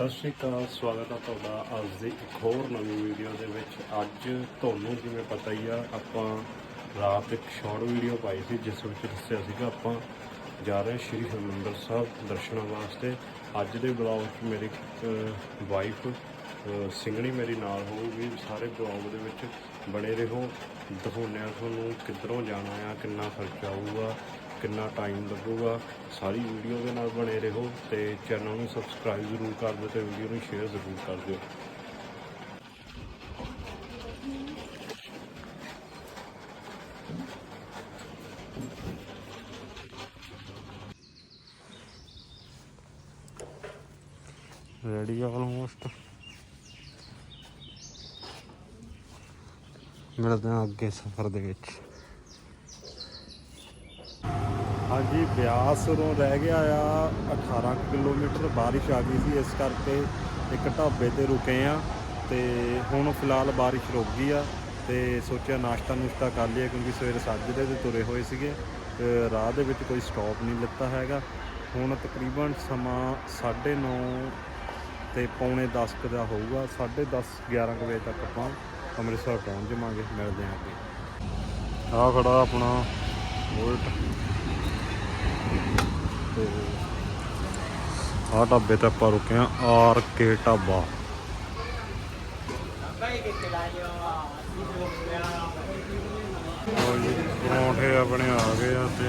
ਸਤਿ ਸ਼੍ਰੀ ਅਕਾਲ, ਸਵਾਗਤ ਹੈ ਤੁਹਾਡਾ ਅੱਜ ਦੀ ਇੱਕ ਹੋਰ ਨਵੀਂ ਵੀਡੀਓ ਦੇ ਵਿੱਚ। ਅੱਜ ਤੁਹਾਨੂੰ ਜਿਵੇਂ ਪਤਾ ਹੀ ਆ, ਆਪਾਂ ਰਾਤ ਇੱਕ ਸ਼ਾਰਟ ਵੀਡੀਓ ਪਾਈ ਸੀ, ਜਿਸ ਵਿੱਚ ਦੱਸਿਆ ਸੀਗਾ ਆਪਾਂ ਜਾ ਰਹੇ ਸ਼੍ਰੀ ਹਰਿਮੰਦਰ ਸਾਹਿਬ ਦਰਸ਼ਨਾਂ ਵਾਸਤੇ। ਅੱਜ ਦੇ ਬਲੌਗ 'ਚ ਮੇਰੀ ਵਾਈਫ ਸਿੰਗਣੀ ਮੇਰੀ ਨਾਲ ਹੋਊਗੀ। ਸਾਰੇ ਬਲੌਗ ਦੇ ਵਿੱਚ ਬਣੇ ਰਹੋ। ਦਿਖਾਉਂਦੇ ਹਾਂ ਤੁਹਾਨੂੰ ਕਿੱਧਰੋਂ ਜਾਣਾ ਆ, ਕਿੰਨਾ ਖਰਚਾ ਆਊਗਾ। ਕਿੰਨਾ ਟਾਈਮ ਲੱਗੂਗਾ, ਸਾਰੀ ਵੀਡੀਓ ਦੇ ਨਾਲ ਬਣੇ ਰਹੋ ਤੇ ਚੈਨਲ ਨੂੰ ਸਬਸਕ੍ਰਾਈਬ ਜ਼ਰੂਰ ਕਰ ਦਿਓ ਤੇ ਵੀਡੀਓ ਨੂੰ ਸ਼ੇਅਰ ਜ਼ਰੂਰ ਕਰ ਦਿਓ। ਰੈਡੀ ਆਲਮੋਸਟ ਮਿਲਦੇ ਹਾਂ ਅੱਗੇ ਸਫ਼ਰ ਦੇ ਵਿੱਚ। ਹਾਂਜੀ, ਬਿਆਸ ਤੋਂ ਰਹਿ ਗਿਆ ਆ। 18 ਕਿਲੋਮੀਟਰ ਬਾਰਿਸ਼ ਆ ਗਈ ਸੀ, ਇਸ ਕਰਕੇ ਇੱਕ ਢਾਬੇ ਤੇ ਰੁਕੇ ਆ ਤੇ ਹੁਣ ਫਿਲਹਾਲ ਬਾਰਿਸ਼ ਰੁਕ ਗਈ ਆ ਤੇ ਸੋਚਿਆ ਨਾਸ਼ਤਾ ਨੁਸ਼ਤਾ ਕਰ ਲਈਏ ਕਿਉਂਕਿ ਸਵੇਰੇ ਸਾਜਰੇ ਦੇ ਤੁਰੇ ਹੋਏ ਸੀਗੇ। ਤੇ ਰਾਹ ਦੇ ਵਿੱਚ ਕੋਈ ਸਟਾਪ ਨਹੀਂ ਲਿੱਤਾ ਹੈਗਾ। ਹੁਣ ਤਕਰੀਬਨ ਸਮਾਂ 9:30 ਤੇ ਪੌਣੇ 10 ਕੁ ਦਾ ਹੋਊਗਾ 10:30 11 ਕੁ ਵਜੇ ਤੱਕ ਆਪਾਂ ਅੰਮ੍ਰਿਤਸਰ ਪਹੁੰਚ ਜਾਵਾਂਗੇ, ਮਿਲਦੇ ਹਾਂ ਅੱਗੇ। ਆਹ ਖੜਾ ਆਪਣਾ ਬੁਲਟ। ਤੇ ਆਹ ਢਾਬੇ ਤੇ ਆਪਾਂ ਰੁਕੇ ਆ, ਆਰ ਕੇ ਢਾਬਾ। ਲਓ ਪਰੌਂਠੇ ਆਪਣੇ ਆ ਗਏ ਆ ਤੇ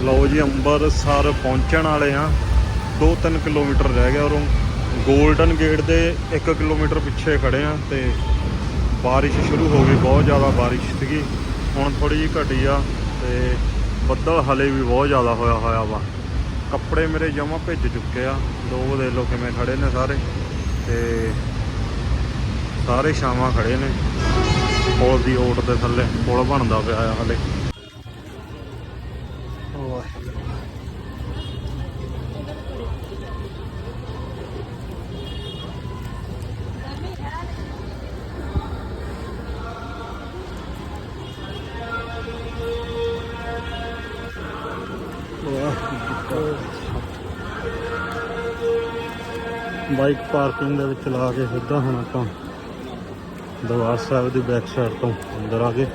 ਲਓ ਜੀ ਅੰਮ੍ਰਿਤਸਰ ਪਹੁੰਚਣ ਵਾਲੇ ਆ 2-3 ਕਿਲੋਮੀਟਰ ਰਹਿ ਗਿਆ ਔਰੋਂ ਗੋਲਡਨ ਗੇਟ ਦੇ 1 ਕਿਲੋਮੀਟਰ ਪਿੱਛੇ ਖੜੇ ਆ ਤੇ ਬਾਰਿਸ਼ ਸ਼ੁਰੂ ਹੋ ਗਈ, ਬਹੁਤ ਜ਼ਿਆਦਾ ਬਾਰਿਸ਼ ਸੀਗੀ। ਹੁਣ ਥੋੜੀ ਜਿਹੀ ਘਟੀ ਆ ਤੇ ਬੱਦਲ ਹਲੇ ਵੀ ਬਹੁਤ ਜ਼ਿਆਦਾ ਹੋਇਆ ਹੋਇਆ ਵਾ। ਕੱਪੜੇ ਮੇਰੇ ਜਮਾ ਭਿੱਜ ਚੁੱਕੇ ਆ। ਦੋ ਦੇ ਲੋ ਕਿਵੇਂ ਖੜੇ ਨੇ ਸਾਰੇ। ਤੇ ਸਾਰੇ ਛਾਵਾਂ ਖੜੇ ਨੇ। ਪੁਲ ਦੀ ਓਟ ਦੇ ਥੱਲੇ, ਪੁਲ ਬਣਦਾ ਪਿਆ ਆ ਹਲੇ। ਬਾਈਕ ਪਾਰਕਿੰਗ ਦੇ ਵਿੱਚ ਲਾ ਕੇ ਸਿੱਧਾ ਹੁਣ ਆਪਾਂ ਦਰਬਾਰ ਸਾਹਿਬ ਦੀ ਬੈਕ ਸਾਈਡ ਤੋਂ ਅੰਦਰ ਆ ਗਏ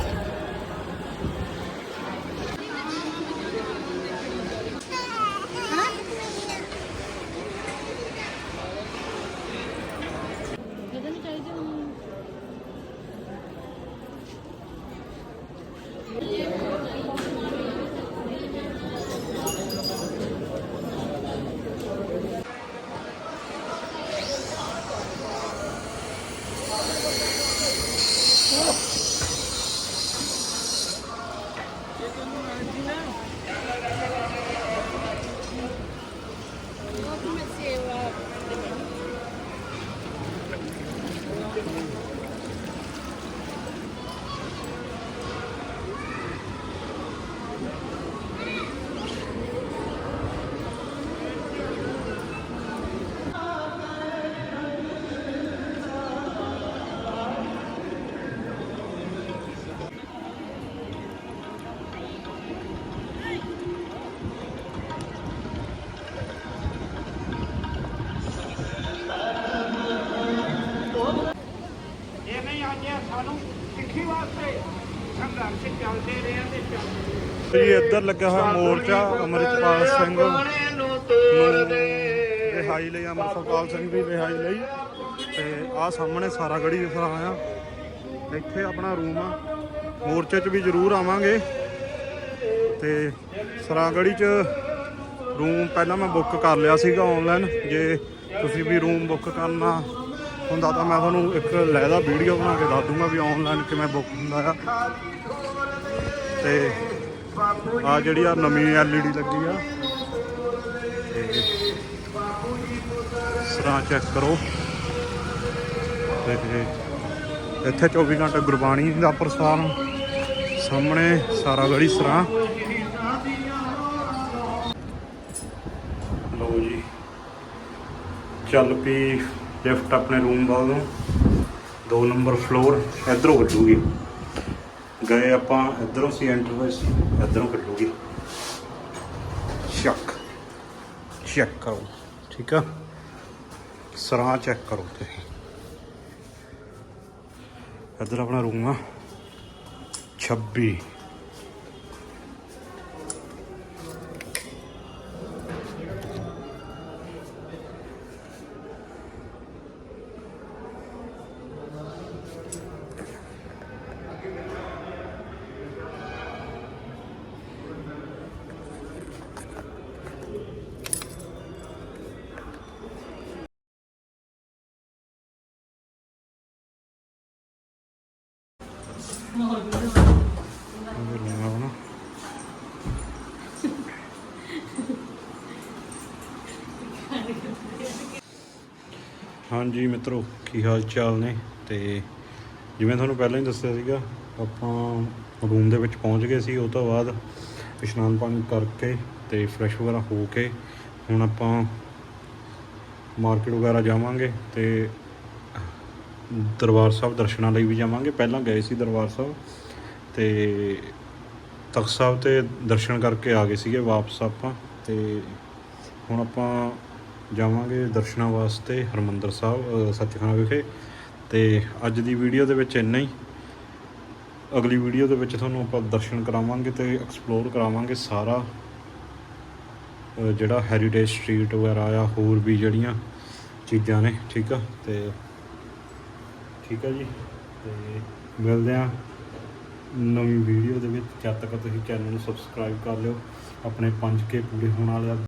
ਸਾਨੂੰ ਸਿੱਖੀ ਵਾਸਤੇ ਸੰਘਰਸ਼ ਚੱਲਦੇ ਰਹੇ ਤੇ ਚੱਲਦੇ ਜੀ ਇੱਧਰ ਲੱਗਿਆ ਹੋਇਆ ਮੋਰਚਾ ਅਮਰਿਤਪਾਲ ਸਿੰਘ ਨੂੰ ਰਿਹਾਈ ਲਈ ਅਮਰਿਤਪਾਲ ਸਿੰਘ ਦੀ ਰਿਹਾਈ ਲਈ। ਤੇ ਆਹ ਸਾਹਮਣੇ ਸਾਰਾ ਗੜੀ ਦਿਖ ਰਿਹਾ ਆ। ਇੱਥੇ ਆਪਣਾ ਰੂਮ ਆ। ਮੋਰਚੇ 'ਚ ਵੀ ਜ਼ਰੂਰ ਆਵਾਂਗੇ। ਤੇ ਸਰਾਗੜੀ 'ਚ ਰੂਮ ਪਹਿਲਾਂ ਮੈਂ ਬੁੱਕ ਕਰ ਲਿਆ ਸੀਗਾ ਆਨਲਾਈਨ ਜੇ ਤੁਸੀਂ ਵੀ ਰੂਮ ਬੁੱਕ ਕਰਨਾ ਹੁਣ ਤਾਂ ਮੈਂ ਤੁਹਾਨੂੰ ਇੱਕ ਲੈਦਾ ਵੀਡੀਓ ਬਣਾ ਕੇ ਦੱਸ ਦੂੰਗਾ ਵੀ ਆਨਲਾਈਨ ਕਿਵੇਂ ਬੁੱਕ ਹੁੰਦਾ ਆ। ਤੇ ਆ ਜਿਹੜੀ ਆ ਨਵੀਂ ਐਲਈਡੀ ਲੱਗੀ ਆ, ਤੇ ਸਰਾਂ ਚੈੱਕ ਕਰੋ। ਤੇ ਇੱਥੇ 24 ਘੰਟੇ ਗੁਰਬਾਣੀ ਦਾ ਪ੍ਰਸਾਰ ਸਾਹਮਣੇ ਸਾਰਾ ਗੜੀ ਸਰਾਂ। ਲਓ ਜੀ, ਚੱਲ ਪਈ ਲਿਫਟ ਆਪਣੇ ਰੂਮ ਵੱਲ ਨੂੰ ਦੋ ਨੰਬਰ ਫਲੋਰ ਇਧਰੋਂ ਕੱਢੂਗੀ। ਗਏ ਆਪਾਂ ਇਧਰੋਂ ਸੀ ਐਂਟਰ ਹੋਏ ਸੀ, ਇਧਰੋਂ ਕੱਢੂਗੀ। ਚੈੱਕ ਚੈੱਕ ਕਰੋ, ਠੀਕ ਆ? ਸਰਾਂ ਚੈੱਕ ਕਰੋ ਤੁਸੀਂ ਇਧਰ ਆਪਣਾ ਰੂਮ ਆ। 26 ਹਾਂਜੀ ਮਿੱਤਰੋ ਕੀ ਹਾਲ ਚਾਲ ਨੇ? ਤੇ ਜਿਵੇਂ ਤੁਹਾਨੂੰ ਪਹਿਲਾਂ ਹੀ ਦੱਸਿਆ ਸੀਗਾ, ਆਪਾਂ ਰੂਮ ਦੇ ਵਿੱਚ ਪਹੁੰਚ ਗਏ ਸੀ, ਉਹ ਤੋਂ ਬਾਅਦ ਇਸ਼ਨਾਨ ਪਾਣੀ ਕਰਕੇ ਤੇ ਫਰੈਸ਼ ਵਗੈਰਾ ਹੋ ਕੇ ਹੁਣ ਆਪਾਂ ਮਾਰਕੀਟ ਵਗੈਰਾ ਜਾਵਾਂਗੇ ਤੇ ਦਰਬਾਰ ਸਾਹਿਬ ਦਰਸ਼ਨਾਂ ਲਈ ਵੀ ਜਾਵਾਂਗੇ। ਪਹਿਲਾਂ ਗਏ ਸੀ ਦਰਬਾਰ ਸਾਹਿਬ ਤੇ ਤਖਤ ਸਾਹਿਬ ਤੇ ਦਰਸ਼ਨ ਕਰਕੇ ਆ ਗਏ ਸੀਗੇ ਵਾਪਸ ਆਪਾਂ ਤੇ ਹੁਣ ਆਪਾਂ ਜਾਵਾਂਗੇ ਦਰਸ਼ਨਾਂ ਵਾਸਤੇ ਹਰਮੰਦਰ ਸਾਹਿਬ ਸੱਚਖੰਡ ਵਿਖੇ। ਤੇ ਅੱਜ ਦੀ ਵੀਡੀਓ ਦੇ ਵਿੱਚ ਇੰਨਾ ਹੀ। ਅਗਲੀ ਵੀਡੀਓ ਦੇ ਵਿੱਚ ਤੁਹਾਨੂੰ ਆਪਾਂ ਦਰਸ਼ਨ ਕਰਾਵਾਂਗੇ ਤੇ ਐਕਸਪਲੋਰ ਕਰਾਵਾਂਗੇ ਸਾਰਾ ਜਿਹੜਾ ਹੈਰੀਟੇਜ ਸਟਰੀਟ ਵਗੈਰਾ ਆ, ਹੋਰ ਵੀ ਜਿਹੜੀਆਂ ਚੀਜ਼ਾਂ ਨੇ, ਠੀਕ ਆ? ਤੇ ਠੀਕ ਆ ਜੀ। ਤੇ ਮਿਲਦੇ ਆ ਨਵੀਂ ਵੀਡੀਓ ਦੇ ਵਿੱਚ। ਜਦ ਤੱਕ ਤੁਸੀਂ ਚੈਨਲ ਨੂੰ ਸਬਸਕ੍ਰਾਈਬ ਕਰ ਲਿਓ, ਆਪਣੇ 5K ਪੂਰੇ ਹੋਣ ਵਾਲੇ